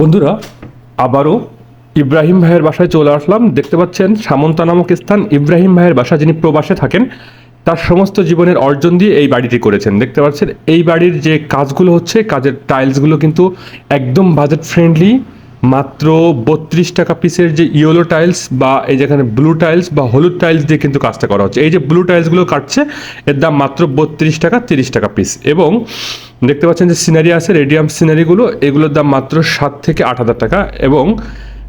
বন্ধুরা, আবারও ইব্রাহিম ভাইয়ের বাসায় চলে আসলাম। দেখতে পাচ্ছেন সামন্তা নামক স্থান। ইব্রাহিম ভাইয়ের বাসা যিনি প্রবাসে থাকেন, তার সমস্ত জীবনের অর্জন দিয়ে এই বাড়িটি করেছেন। দেখতে পাচ্ছেন, এই বাড়ির যে কাজগুলো হচ্ছে, কাজের টাইলসগুলো কিন্তু একদম বাজেট ফ্রেন্ডলি মাত্র বত্রিশ টাকা পিসের যে ইয়েলো টাইলস বা এই যেখানে ব্লু টাইলস বা হলুদ টাইলস দিয়ে কিন্তু কাজটা করা হচ্ছে। এই যে ব্লু টাইলসগুলো কাটছে, এর দাম মাত্র বত্রিশ টাকা তিরিশ টাকা পিস এবং দেখতে পাচ্ছেন যে সিনারি আছে রেডিয়াম সিনারিগুলো এগুলোর দাম মাত্র সাত থেকে আট হাজার টাকা। এবং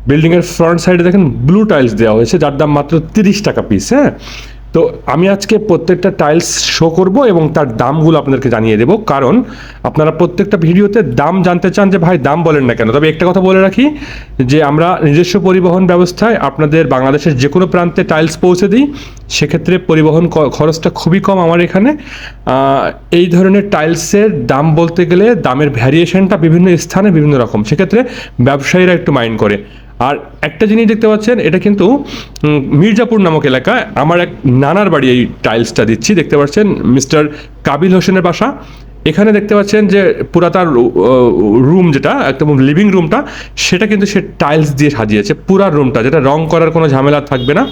বিল্ডিংয়ের ফ্রন্ট সাইডে দেখেন ব্লু টাইলস দেওয়া হয়েছে, যার দাম মাত্র তিরিশ টাকা পিস হ্যাঁ? তো আমি আজকে প্রত্যেকটা টাইলস শো করব এবং তার দামগুলো আপনাদেরকে জানিয়ে দেবো। কারণ আপনারা প্রত্যেকটা ভিডিওতে দাম জানতে চান যে, ভাই, দাম বলেন না কেন? তবে একটা কথা বলে রাখি যে, আমরা নিজস্ব পরিবহন ব্যবস্থায় আপনাদের বাংলাদেশের যে কোনো প্রান্তে টাইলস পৌঁছে দিই। সেক্ষেত্রে পরিবহন খরচটা খুবই কম আমার এখানে। এই ধরনের টাইলসের দাম বলতে গেলে দামের ভ্যারিয়েশনটা বিভিন্ন স্থানে বিভিন্ন রকম। সেক্ষেত্রে ব্যবসায়ীরা একটু মাইন্ড করে। আর একটা জিনিস দেখতে পাচ্ছেন, এটা কিন্তু মির্জাপুর নামক এলাকা। আমার এক নানার বাড়ি এই টাইলসটা দিচ্ছি, দেখতে পাচ্ছেন, মিস্টার কাবিল হোসেনের বাসা। এখানে দেখতে পাচ্ছেন যে পুরাতার রুম যেটা, একদম লিভিং রুমটা সেটা কিন্তু সে টাইলস দিয়ে সাজিয়েছে, পুরা রুমটা, যেটা রং করার কোনো ঝামেলা থাকবে না।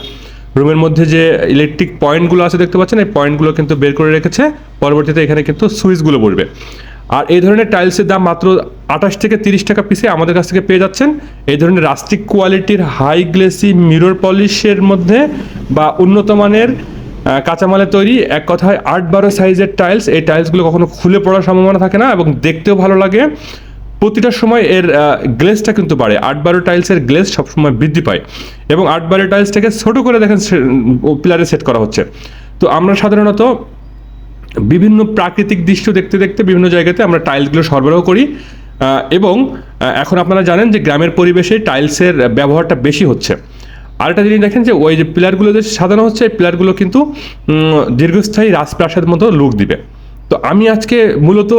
রুমের মধ্যে যে ইলেকট্রিক পয়েন্টগুলো আছে দেখতে পাচ্ছেন, এই পয়েন্টগুলো কিন্তু বের করে রেখেছে, পরবর্তীতে এখানে কিন্তু সুইচগুলো পড়বে। আর এই ধরনের টাইলসের দাম মাত্র আঠাশ থেকে তিরিশ টাকা পিসে আমাদের কাছ থেকে পেয়ে যাচ্ছেন। এই ধরনের রাস্টিক কোয়ালিটির হাই গ্লেসি মিরর পলিশের মধ্যে বা উন্নত মানের কাঁচামালে তৈরি এক কথায় আট বারো সাইজের টাইলস এই টাইলসগুলো কখনো খুলে পড়ার সম্ভাবনা থাকে না এবং দেখতেও ভালো লাগে। প্রতিটা সময় এর গ্লেসটা কিন্তু বাড়ে। আট বারো টাইলসের গ্লেস সবসময় বৃদ্ধি পায় এবং আট বারো টাইলসটাকে ছোটো করে দেখেন পিলারে সেট করা হচ্ছে। তো আমরা সাধারণত বিভিন্ন প্রাকৃতিক দৃশ্য দেখতে দেখতে বিভিন্ন জায়গাতে আমরা টাইলসগুলো সরবরাহ করি। এবং এখন আপনারা জানেন যে গ্রামের পরিবেশে টাইলসের ব্যবহারটা বেশি হচ্ছে। আরেকটা জিনিস দেখেন যে ওই যে পিলারগুলো যে সাজানো হচ্ছে, এই পিলারগুলো কিন্তু দীর্ঘস্থায়ী রাজপ্রাসাদ মতো লুক দিবে। তো আমি আজকে মূলত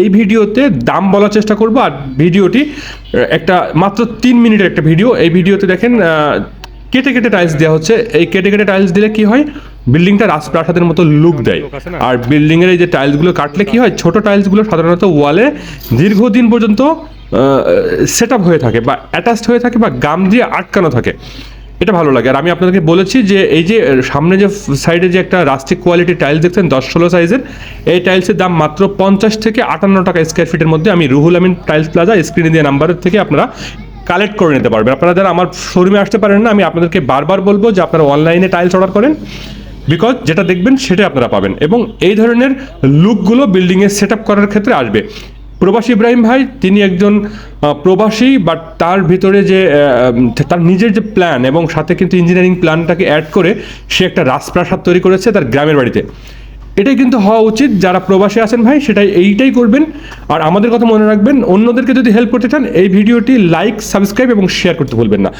এই ভিডিওতে দাম বলার চেষ্টা করব, আর ভিডিওটি একটা মাত্র তিন মিনিটের একটা ভিডিও। এই ভিডিওতে দেখেন কেটে কেটে টাইলস দেওয়া হচ্ছে। এই কেটে কেটে টাইলস দিলে কি হয়? বিল্ডিংটা রাজপ্রাসাদের মতো লুক দেয় আর বিল্ডিং এর এই যে টাইলসগুলো কাটলে কি হয়? ছোট টাইলসগুলো সাধারণত ওয়ালে দীর্ঘদিন পর্যন্ত সেট আপ হয়ে থাকে বা অ্যাটাচড হয়ে থাকে বা গাম দিয়ে আটকানো থাকে। এটা ভালো লাগে। আর আমি আপনাদেরকে বলেছি যে এই যে সামনে যে সাইডে যে একটা রাস্টিক কোয়ালিটির টাইলস দেখছেন দশ ষোলো সাইজের এই টাইলসের দাম মাত্র পঞ্চাশ থেকে আটান্ন টাকা স্কোয়ার ফিটের মধ্যে আমি রুহুল আমিন টাইলস প্লাজা স্ক্রিনে দিয়ে নাম্বারের থেকে আপনারা কালেক্ট করে নিতে পারবেন। আপনারা যারা আমার শোরুমে আসতে পারেন না আমি আপনাদেরকে বারবার বলব যে আপনারা অনলাইনে টাইলস অর্ডার করেন। বিকজ যেটা দেখবেন সেটাই আপনারা পাবেন এবং এই ধরনের লুকগুলো বিল্ডিংয়ে সেট আপ করার ক্ষেত্রে আসবে। প্রবাসী ইব্রাহিম ভাই, তিনি একজন প্রবাসী বাট তার ভিতরে যে তার নিজের যে প্ল্যান এবং সাথে কিন্তু ইঞ্জিনিয়ারিং প্ল্যানটাকে অ্যাড করে সে একটা রাজপ্রাসাদ তৈরি করেছে তার গ্রামের বাড়িতে। এটাই কিন্তু হওয়া উচিত, যারা প্রবাসী আছেন ভাই, সেটাই এইটাই করবেন। আর আমাদের কথা মনে রাখবেন, অন্যদেরকে যদি হেল্প করতে চান, এই ভিডিওটি লাইক সাবস্ক্রাইব এবং শেয়ার করতে ভুলবেন না।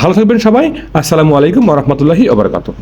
ভালো থাকবেন সবাই, আসসালামু আলাইকুম রহমতুল্লাহি ওবরাকাতুহ